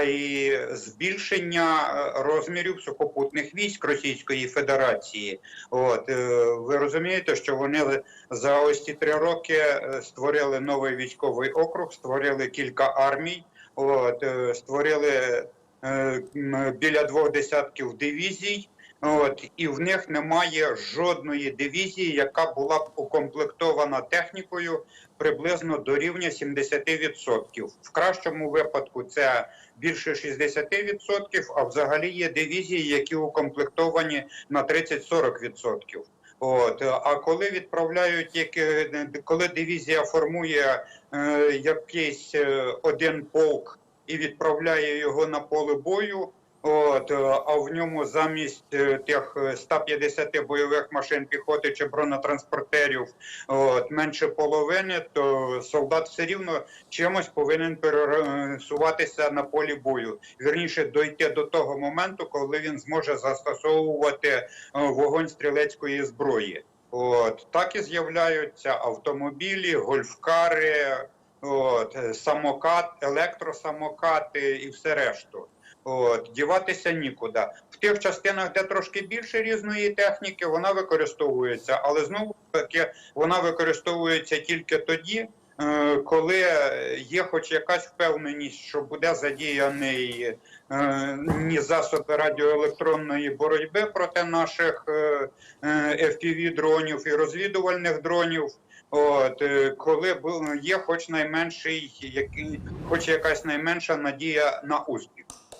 а збільшення е, розмірів сухопутних військ Російської Федерації. От е, ви розумієте, що вони за ось ці три роки е, створили новий військовий округ, створили кілька армій, от створили біля двох десятків дивізій. От і в них немає жодної дивізії, яка була б укомплектована технікою приблизно до рівня 70%. В кращому випадку це більше 60%, а взагалі є дивізії, які укомплектовані на 30-40%. От а коли відправляють, як коли дивізія формує е, якийсь е, один полк і відправляє його на поле бою. От, е, а в ньому замість е, тих е, 150 бойових машин піхоти чи бронетранспортерів от, менше половини, то солдат все рівно чимось повинен пересуватися на полі бою. Вірніше дойти до того моменту, коли він зможе застосовувати е, вогонь стрілецької зброї. От так і з'являються автомобілі, гольфкари, от, е, самокат, електросамокати і все решту. От, діватися нікуди. В тих частинах, де трошки більше різної техніки, вона використовується, але знову таки вона використовується тільки тоді, е, коли є хоч якась впевненість, що буде задіяний е, ні засоби радіоелектронної боротьби проти наших е, fpv дронів і розвідувальних дронів. От коли є хоч найменший, хоч якась найменша надія на успіх.